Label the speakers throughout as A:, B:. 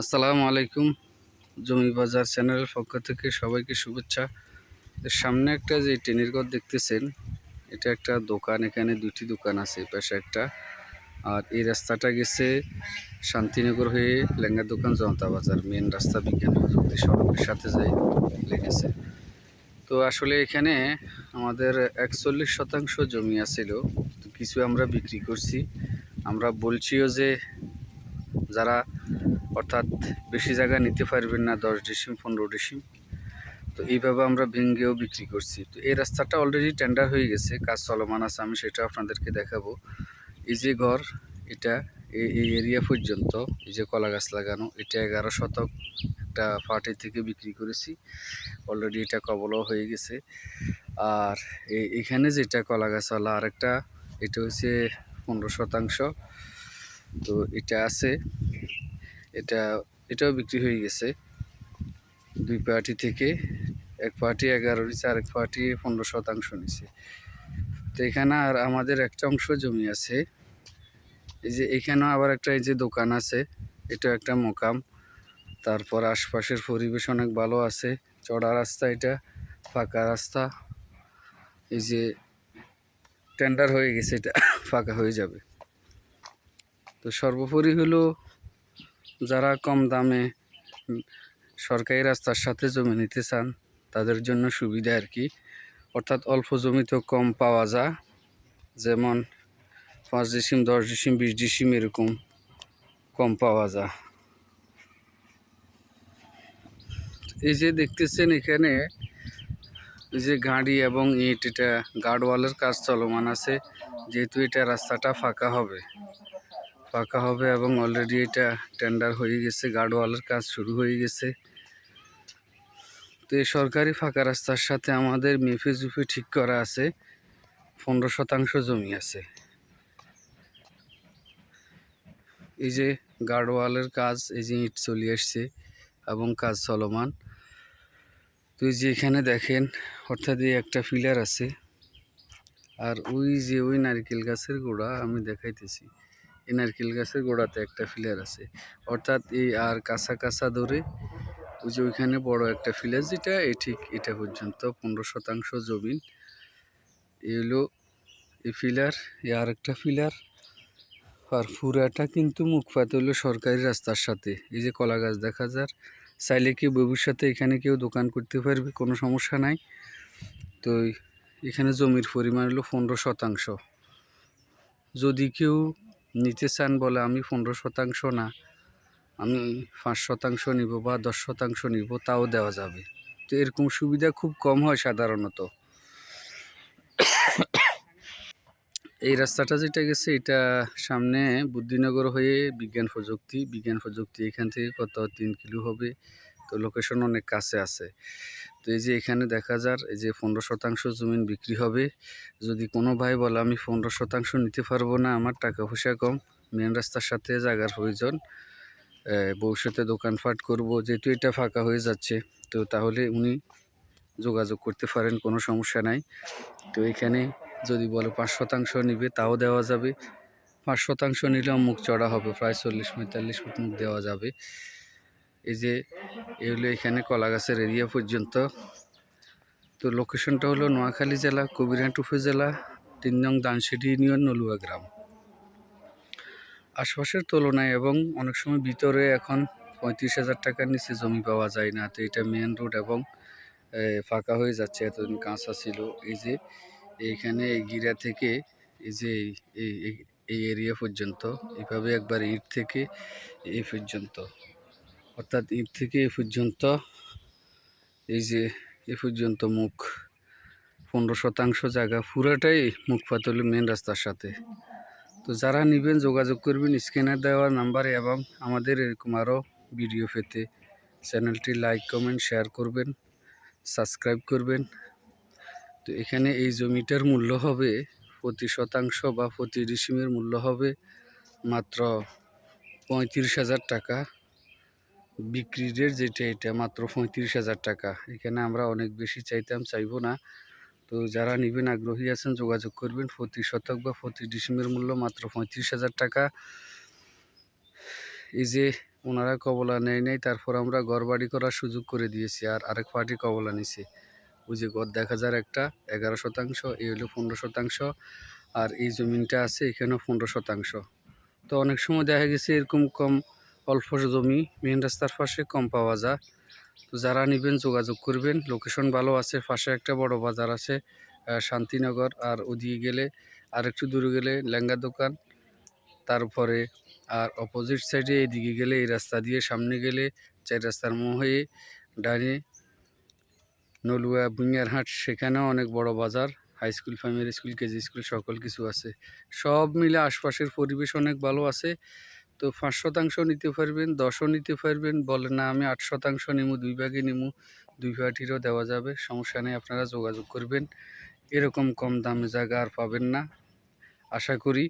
A: আসসালামু আলাইকুম জমি বাজার চ্যানেলের পক্ষ থেকে সবাইকে শুভেচ্ছা। সামনে একটা যে টেনের ঘর দেখতেছেন, এটা একটা দোকান, এখানে দুটি দোকান আছে, পাশে একটা। আর এই রাস্তাটা গেছে শান্তিনগর হয়ে লেঙ্গা দোকান, জনতা বাজার মেন রাস্তা বিজ্ঞান প্রযুক্তি সড়কের সাথে যাই লেগেছে। তো আসলে এখানে আমাদের একচল্লিশ শতাংশ জমি আছিল কিছু আমরা বিক্রি করছি। আমরা বলছিও যে যারা অর্থাৎ বেশি জায়গা নিতে পারবেন না, দশ ডিসিম, পনেরো ডিসিম। তো এইভাবে আমরা ভেঙ্গেও বিক্রি করছি। তো এই রাস্তাটা অলরেডি টেন্ডার হয়ে গেছে, কাজ চলমান আছে, আমি সেটা আপনাদেরকে দেখাবো। এই যে ঘর, এটা এই এরিয়া পর্যন্ত, এই যে কলা গাছ লাগানো, এটা এগারো শতক একটা পার্টি থেকে বিক্রি করেছি। অলরেডি এটা কবলও হয়ে গেছে। আর এখানে যেটা কলা গাছওয়ালা, আরেকটা, এটা হচ্ছে পনেরো শতাংশ। তো এটা আছে। এটা, এটাও বিক্রি হয়ে গেছে। দুই পার্টি থেকে, এক পার্টি এগারো নিচ্ছে আর এক পার্টি পনেরো শতাংশ নিছে। তো এখানে আর আমাদের একটা অংশ জমি আছে। এই যে এখানেও আবার একটা এই যে দোকান আছে এটা একটা মোকাম। তারপর আশপাশের পরিবেশ অনেক ভালো আছে। চড়া রাস্তা এটা, ফাঁকা রাস্তা। এই যে টেন্ডার হয়ে গেছে, এটা ফাঁকা হয়ে যাবে। তো সর্বোপরি হলো যারা কম দামে সরকারি রাস্তার সাথে জমি নিতে চান, তাদের জন্য সুবিধা আর কি। অর্থাৎ অল্প জমিতেও কম পাওয়া যায়। যেমন পাঁচ ডিসিম, দশ ডিসিম, বিশ ডিসিম এরকম কম পাওয়া যায়। এই যে দেখতেছেন এখানে যে গাড়ি এবং ইট, এটা গার্ডওয়ালের কাজ চলমান আছে। যেহেতু এটা রাস্তাটা ফাঁকা হবে। ফাঁকা হবে এবং অলরেডি এটা টেন্ডার হয়ে গেছে গার্ডওয়ালের কাজ শুরু হয়ে গেছে। তো এই সরকারি ফাঁকা রাস্তার সাথে আমাদের মেফে জুফে ঠিক করা আছে, পনেরো শতাংশ জমি আছে। এই যে গার্ডওয়ালের কাজ, এই যে ইট চলে আসছে এবং কাজ চলমান। তো এই যে এখানে দেখেন, অর্থাৎ এই একটা ফিলার আছে। আর ওই যে ওই নারকেল গাছের গোড়া আমি দেখাইতেছি। এই নারকেল গাছের গোড়াতে একটা ফিলার আছে। অর্থাৎ এই আর কাঁচা কাঁচা ধরে ওই যে ওইখানে বড় একটা ফিলার, যেটা এই ঠিক এটা পর্যন্ত পনেরো শতাংশ জমিন। এই হলো এই ফিলার এই আর একটা ফিলার। আর ফুরাটা কিন্তু মুখপাত হলো সরকারি রাস্তার সাথে। এই যে কলা গাছ দেখা যার, চাইলে কি ভবিষ্যতে এখানে কেউ দোকান করতে পারবে? কোনো সমস্যা নাই। তো এখানে জমির পরিমাণ হলো পনেরো শতাংশ। যদি কেউ নিতে চান বলে আমি পনেরো শতাংশ না, আমি পাঁচ শতাংশ নিব বা দশ শতাংশ নিব, তাও দেওয়া যাবে। তো এরকম সুবিধা খুব কম হয় সাধারণত। এই রাস্তাটা যেটা গেছে, এটা সামনে বুদ্ধিনগর হয়ে বিজ্ঞান প্রযুক্তি বিজ্ঞান প্রযুক্তি এখান থেকে কত তিন কিলো হবে, তো লোকেশন অনেক কাছে আছে। তো এই যে এখানে দেখা যার, এই যে পনেরো শতাংশ জমিন বিক্রি হবে। যদি কোনো ভাই বলে, আমি পনেরো শতাংশ নিতে পারব না, আমার টাকা পয়সা কম মেন রাস্তার সাথে জায়গার প্রয়োজন ভবিষ্যতে দোকানপাট করব, যেহেতু এটা ফাঁকা হয়ে যাচ্ছে, তো তাহলে উনি যোগাযোগ করতে পারেন, কোনো সমস্যা নাই। তো এখানে যদি বলে পাঁচ শতাংশ নিবে, তাও দেওয়া যাবে। পাঁচ শতাংশ নিলেও মুখ চড়া হবে, প্রায় চল্লিশ পঁয়তাল্লিশ ফুট মুখ দেওয়া যাবে। এই যে এগুলো এখানে কলা গাছের এরিয়া পর্যন্ত। তো লোকেশনটা হলো নোয়াখালী জেলা, কবিরহাট উপজেলা, তিন নং দানসিডি ইউনিয়ন, নলুয়া গ্রাম। আশপাশের তুলনায় এবং অনেক সময় ভিতরে এখন পঁয়ত্রিশ হাজার টাকার নিচে জমি পাওয়া যায় না। তো এটা মেন রোড এবং ফাঁকা হয়ে যাচ্ছে, এতদিন কাঁচা ছিল। এই যে, এইখানে এই গিরা থেকে এই যে, এই এরিয়া পর্যন্ত এভাবে একবার ইট থেকে এই পর্যন্ত। অর্থাৎ ইট থেকে এ পর্যন্ত এই যে এ পর্যন্ত মুখ, পনেরো শতাংশ জায়গা পুরাটাই মুখ পাতলে মেন রাস্তার সাথে। তো যারা নেবেন যোগাযোগ করবেন স্ক্যানার দেওয়া নাম্বারে এবং আমাদের এরকম আরও ভিডিও পেতে চ্যানেলটি লাইক কমেন্ট শেয়ার করবেন সাবস্ক্রাইব করবেন। তো এখানে এই জমিটার মূল্য হবে প্রতি শতাংশ বা প্রতি ডিসিমের মূল্য হবে মাত্র পঁয়ত্রিশ হাজার টাকা। বিক্রি রেট যেটা, এটা মাত্র পঁয়ত্রিশ হাজার টাকা। এখানে আমরা অনেক বেশি চাইতাম, চাইব না। তো যারা নেবেন, আগ্রহী আছেন, যোগাযোগ করবেন। প্রতি শতক বা প্রতি ডিসিমের মূল্য মাত্র পঁয়ত্রিশ হাজার টাকা। এই যে ওনারা কবলা নেয় নাই, তারপর আমরা ঘর করার সুযোগ করে দিয়েছি। আর আরেক পার্টি কবলা নিছে। ওই যে ঘর দেখা যার একটা, এগারো শতাংশ, এই হলো পনেরো শতাংশ। আর এই জমিনটা আছে এখানেও পনেরো শতাংশ। তো অনেক সময় দেখা গেছে এরকম কম অল্প জমি মেন রাস্তার পাশে কম পাওয়া যায়। তো যারা নেবেন, যোগাযোগ করবেন। লোকেশন ভালো আছে, পাশে একটা বড় বাজার আছে শান্তিনগর। আর ওদিকে গেলে আর একটু দূরে গেলে লেঙ্গা দোকান। তারপরে আর অপোজিট সাইডে এদিকে গেলে এই রাস্তা দিয়ে সামনে গেলে চার রাস্তার মোহ হয়ে ডানে নলুয়া বুনিয়ারহাট সেখানেও অনেক বড় বাজার। High school primary school KG school সকল কিছু আছে। সব মিলে আশপাশের পরিবেশ অনেক ভালো আছে। তো পাঁচ শতাংশ নিতে পারবেন, দশও নিতে পারবেন, বলে না আমি আট শতাংশ নিমু, দুই ভাগে নিমু, দুই পার্টিরও দেওয়া যাবে, সমস্যা নেই, আপনারা যোগাযোগ করবেন। এরকম কম দামে জায়গা আর পাবেন না, আশা করি।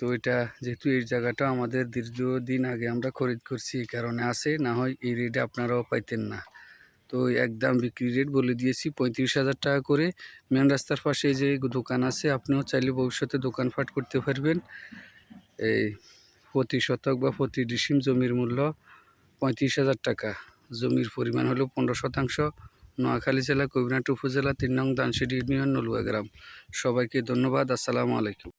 A: তো এটা যেহেতু এই জায়গাটা আমাদের দীর্ঘদিন আগে আমরা খরিদ করছি, এই কারণে আছে, না হয় এই রেটে আপনারাও পাইতেন না। তো একদম বিক্রি রেট বলে দিয়েছি, পঁয়ত্রিশ হাজার টাকা করে। মেন রাস্তার পাশে যে দোকান আছে, আপনিও চাইলে ভবিষ্যতে দোকানপাট করতে পারবেন। এই প্রতি শতক বা প্রতি ডিসিম জমির মূল্য পঁয়ত্রিশ হাজার টাকা। জমির পরিমাণ হলো পনেরো শতাংশ। নোয়াখালী জেলা কবিরাট উপজেলা, তিন নং দানসিডি ইউনিয়ন, নলুয়া গ্রাম। সবাইকে ধন্যবাদ। আসসালামু আলাইকুম।